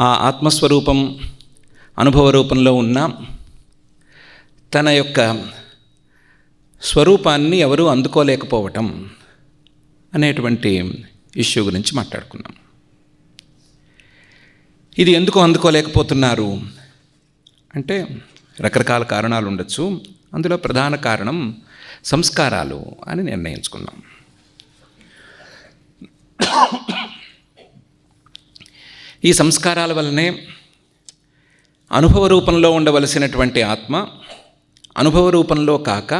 ఆ ఆత్మస్వరూపం అనుభవ రూపంలో ఉన్న తన యొక్క స్వరూపాన్ని ఎవరూ అందుకోలేకపోవటం అనేటువంటి ఇష్యూ గురించి మాట్లాడుకున్నాం. ఇది ఎందుకు అందుకోలేకపోతున్నారు? అంటే రకరకాల కారణాలు ఉండొచ్చు. అందులో ప్రధాన కారణం సంస్కారాలు అని నిర్ణయించుకున్నాం. ఈ సంస్కారాల వల్లనే అనుభవ రూపంలో ఉండవలసినటువంటి ఆత్మ అనుభవ రూపంలో కాక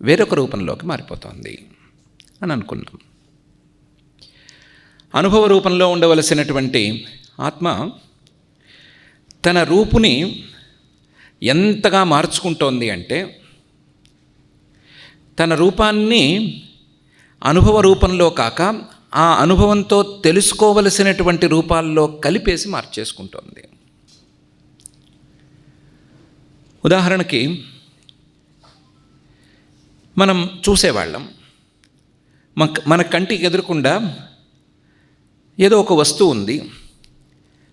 వేరొక రూపంలోకి మారిపోతుంది అని అనుకున్నాం అనుభవ రూపంలో ఉండవలసినటువంటి ఆత్మ తన రూపుని ఎంతగా మార్చుకుంటోంది అంటే తన రూపాన్ని అనుభవ రూపంలో కాక ఆ అనుభవంతో తెలుసుకోవలసినటువంటి రూపాల్లో కలిపేసి మార్చేసుకుంటోంది. ఉదాహరణకి మనం చూసేవాళ్ళం. మన మన కంటికి ఎదురకుండా ఏదో ఒక వస్తువు ఉంది.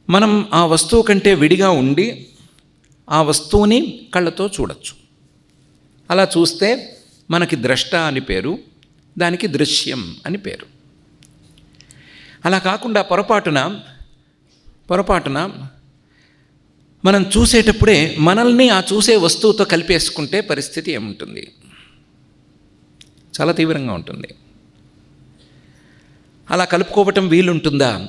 మనం ఆ వస్తువు కంటే విడిగా ఉండి ఆ వస్తువుని కళ్ళతో చూడొచ్చు. అలా చూస్తే మనకి ద్రష్ట అని పేరు దానికి దృశ్యం అని పేరు. అలా కాకుండా పొరపాటున పొరపాటున మనం చూసేటప్పుడే మనల్ని ఆ చూసే వస్తువుతో కలిపేసుకుంటే పరిస్థితి ఏముంటుంది? చాలా తీవ్రంగా ఉంటుంది. అలా కలుపుకోవటం వీలుంటుందా?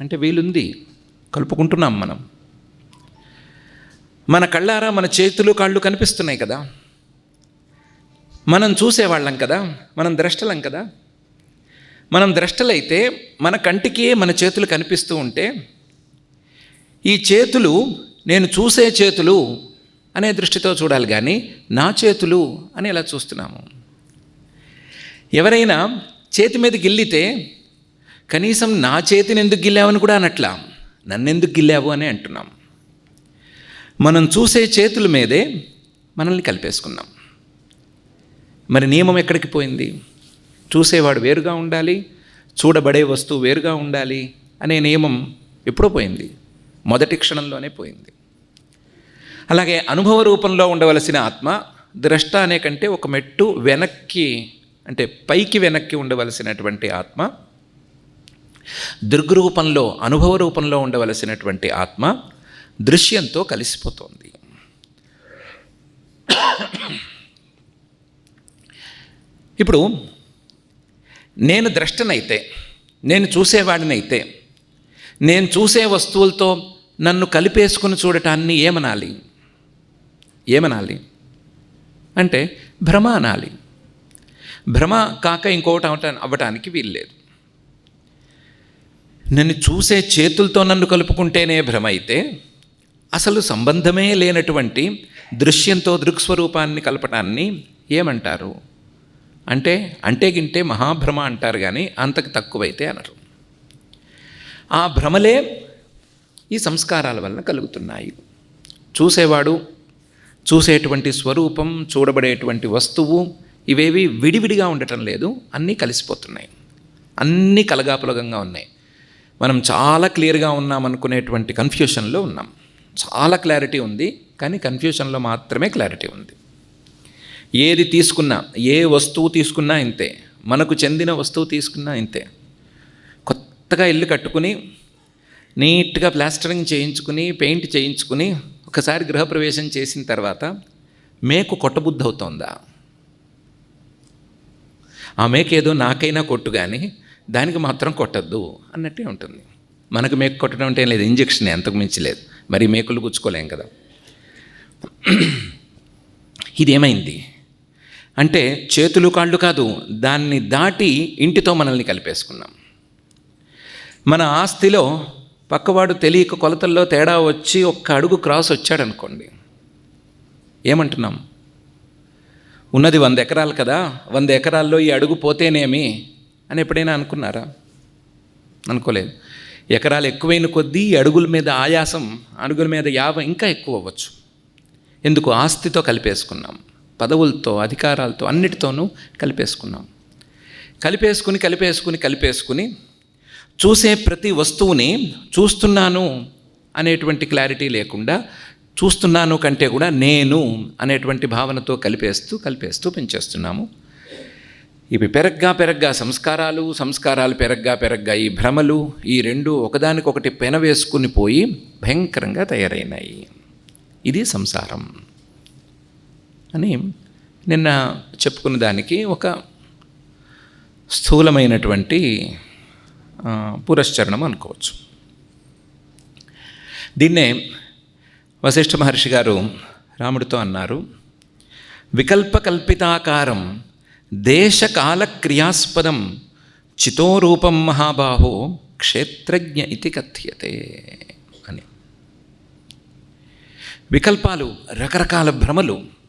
అంటే వీలుంది. కలుపుకుంటున్నాం మనం. మన కళ్ళారా మన చేతులు కాళ్ళు కనిపిస్తున్నాయి కదా? మనం చూసేవాళ్ళం కదా? మనం ద్రష్టలం కదా? మనం ద్రష్టలైతే మన కంటికి మన చేతులు కనిపిస్తూ ఉంటే ఈ చేతులు నేను చూసే చేతులు అనే దృష్టితో చూడాలి కానీ నా చేతులు అని ఇలా చూస్తున్నాము. ఎవరైనా చేతి మీద గిల్లితే కనీసం నా చేతిని ఎందుకు గిల్లావని కూడా అనట్లా నన్నెందుకు గిల్లావు అని అంటున్నాం. మనం చూసే చేతుల మీదే మనల్ని కలిపేసుకున్నాం. మరి నియమం ఎక్కడికి పోయింది? చూసేవాడు వేరుగా ఉండాలి చూడబడే వస్తువు వేరుగా ఉండాలి అనే నియమం ఎప్పుడో పోయింది. మొదటి క్షణంలోనే పోయింది. అలాగే అనుభవ రూపంలో ఉండవలసిన ఆత్మ ద్రష్ట అనే కంటే ఒక మెట్టు వెనక్కి అంటే పైకి వెనక్కి ఉండవలసినటువంటి ఆత్మ దృగ్రూపంలో అనుభవ రూపంలో ఉండవలసినటువంటి ఆత్మ దృశ్యంతో కలిసిపోతోంది. ఇప్పుడు నేను ద్రష్టనైతే నేను చూసేవాడినైతే నేను చూసే వస్తువులతో నన్ను కలిపేసుకుని చూడటాన్ని ఏమనాలి? ఏమనాలి? అంటే భ్రమ అనాలి. భ్రమ కాక ఇంకోటి అవట అవ్వటానికి వీల్లేదు. నన్ను చూసే చేతులతో నన్ను కలుపుకుంటేనే భ్రమ అయితే అసలు సంబంధమే లేనటువంటి దృశ్యంతో దృక్స్వరూపాన్ని కలపటాన్ని ఏమంటారు? అంటే అంటే గింటే మహాభ్రమ అంటారు కానీ అంతకు తక్కువైతే అనరు. ఆ భ్రమలే ఈ సంస్కారాల వలన కలుగుతున్నాయి. చూసేవాడు చూసేటువంటి స్వరూపం చూడబడేటువంటి వస్తువు ఇవేవి విడివిడిగా ఉండటం లేదు అన్నీ కలిసిపోతున్నాయి. అన్నీ కలగాపులగంగా ఉన్నాయి. మనం చాలా క్లియర్గా ఉన్నాం అనుకునేటువంటి కన్ఫ్యూషన్లో ఉన్నాం. చాలా క్లారిటీ ఉంది కానీ కన్ఫ్యూషన్లో మాత్రమే క్లారిటీ ఉంది. ఏది తీసుకున్నా ఏ వస్తువు తీసుకున్నా ఇంతే. మనకు చెందిన వస్తువు తీసుకున్నా ఇంతే. కొత్తగా ఇల్లు కట్టుకుని నీట్గా ప్లాస్టరింగ్ చేయించుకుని పెయింట్ చేయించుకుని ఒకసారి గృహప్రవేశం చేసిన తర్వాత మేకు కొట్టబుద్ధి అవుతోందా ఆ మేక ఏదో నాకైనా కొట్టు కానీ దానికి మాత్రం కొట్టద్దు అన్నట్టే ఉంటుంది. మనకు మేకు కొట్టడం అంటే ఏం లేదు ఇంజక్షన్ ఎంతకు మించి లేదు. మరి మేకులు గుచ్చుకోలేం కదా. ఇదేమైంది? అంటే చేతులు కాళ్ళు కాదు దాన్ని దాటి ఇంటితో మనల్ని కలిపేసుకున్నాం. మన ఆస్తిలో పక్కవాడు తెలియక కొలతల్లో తేడా వచ్చి ఒక్క అడుగు క్రాస్ వచ్చాడనుకోండి. ఏమంటున్నాం? ఉన్నది వంద ఎకరాలు కదా వంద ఎకరాల్లో ఈ అడుగు పోతేనేమి అని ఎప్పుడైనా అనుకున్నారా? అనుకోలేదు. ఎకరాలు ఎక్కువైన కొద్దీ ఈ అడుగుల మీద ఆయాసం అడుగుల మీద యావ ఇంకా ఎక్కువ అవ్వచ్చు. ఎందుకు? ఆస్తితో కలిపేసుకున్నాం. పదవులతో అధికారాలతో అన్నిటితోనూ కలిపేసుకున్నాం. కలిపేసుకుని కలిపేసుకుని కలిపేసుకుని చూసే ప్రతి వస్తువుని చూస్తున్నాను అనేటువంటి క్లారిటీ లేకుండా చూస్తున్నాను కంటే కూడా నేను అనేటువంటి భావనతో కలిపేస్తూ కలిపేస్తూ పెంచేస్తున్నాము. ఇవి పెరగ్గా పెరగ్గా సంస్కారాలు సంస్కారాలు పెరగ్గా పెరగ్గా ఈ భ్రమలు ఈ రెండు ఒకదానికొకటి పెన వేసుకుని పోయి భయంకరంగా తయారైనాయి. ఇది సంసారం. అని నిన్న చెప్పుకున్న దానికి ఒక స్థూలమైనటువంటి పురశ్చరణం అనుకోవచ్చు. దీన్నే వశిష్ఠ మహర్షి గారు రాముడితో అన్నారు వికల్పకల్పితాకారం దేశకాల క్రియాస్పదం చితోరూపం మహాబాహో క్షేత్రజ్ఞ ఇది కథ్యతే అని. వికల్పాలు రకరకాల భ్రమలు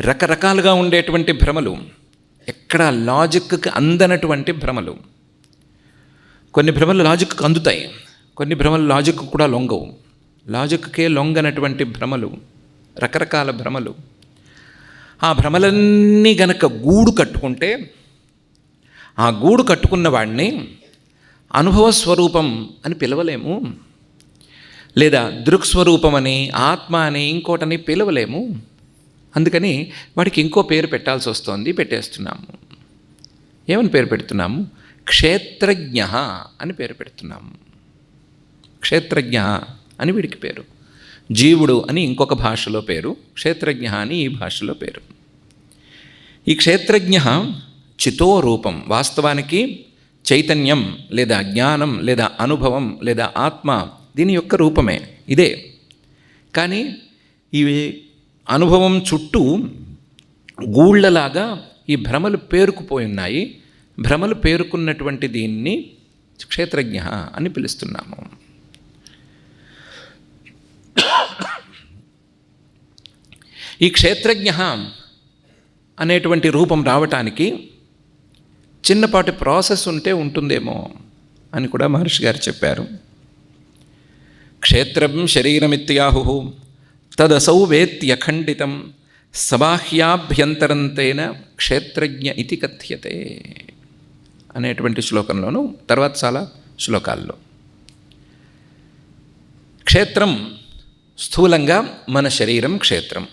రకరకాలుగా ఉండేటువంటి భ్రమలు ఎక్కడ లాజిక్కి అందనటువంటి భ్రమలు. కొన్ని భ్రమలు లాజిక్కు అందుతాయి కొన్ని భ్రమలు లాజిక్ కూడా లొంగవు. లాజిక్కే లొంగనటువంటి భ్రమలు రకరకాల భ్రమలు. ఆ భ్రమలన్నీ గనక గూడు కట్టుకుంటే ఆ గూడు కట్టుకున్న వాడిని అనుభవ స్వరూపం అని పిలవలేము. లేదా దృక్స్వరూపం అని ఆత్మ అని ఇంకోటని పిలవలేము. అందుకని వాడికి ఇంకో పేరు పెట్టాల్సి వస్తోంది పెట్టేస్తున్నాము. ఏమని పేరు పెడుతున్నాము? క్షేత్రజ్ఞ అని పేరు పెడుతున్నాము. క్షేత్రజ్ఞ అని వీడికి పేరు. జీవుడు అని ఇంకొక భాషలో పేరు క్షేత్రజ్ఞ అని ఈ భాషలో పేరు. ఈ క్షేత్రజ్ఞ చితో రూపం వాస్తవానికి చైతన్యం లేదా జ్ఞానం లేదా అనుభవం లేదా ఆత్మ దీని యొక్క రూపమే ఇదే. కానీ ఇవి అనుభవం చుట్టూ గూళ్ళలాగా ఈ భ్రమలు పేరుకుపోయి ఉన్నాయి. భ్రమలు పేరుకున్నటువంటి దీన్ని క్షేత్రజ్ఞ అని పిలుస్తున్నాము. ఈ క్షేత్రజ్ఞ అనేటువంటి రూపం రావటానికి చిన్నపాటి ప్రాసెస్ ఉంటే ఉంటుందేమో అని కూడా మహర్షి గారు చెప్పారు. క్షేత్రం శరీరమిత్యాహు తదసౌ వేత్యఖండితం సబాహ్యాభ్యంతరంతేన క్షేత్రజ్ఞ ఇది కథ్యతే అనేటువంటి శ్లోకంలోను తర్వాత చాలా శ్లోకాల్లో. క్షేత్రం స్థూలంగా మన శరీరం క్షేత్రం.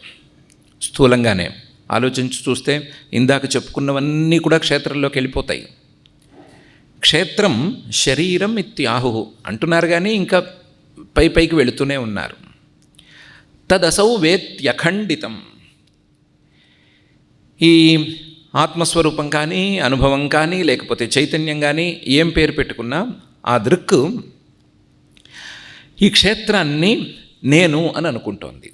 స్థూలంగానే ఆలోచించి చూస్తే ఇందాక చెప్పుకున్నవన్నీ కూడా క్షేత్రంలోకి వెళ్ళిపోతాయి. క్షేత్రం శరీరం ఇత్యాహు అంటున్నారు కానీ ఇంకా పై పైకి వెళుతూనే ఉన్నారు. తదసౌ వేత్యఖండితం ఈ ఆత్మస్వరూపం కానీ అనుభవం కానీ లేకపోతే చైతన్యం కానీ ఏం పేరు పెట్టుకున్నా ఆ దృక్కు ఈ క్షేత్రాన్ని నేను అని అనుకుంటోంది.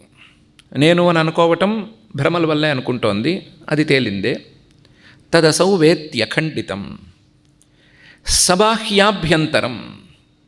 నేను అని అనుకోవటం భ్రమల వల్లే అనుకుంటోంది. అది తేలిందే. తదసౌ వేత్యఖండితం సబాహ్యాభ్యంతరం.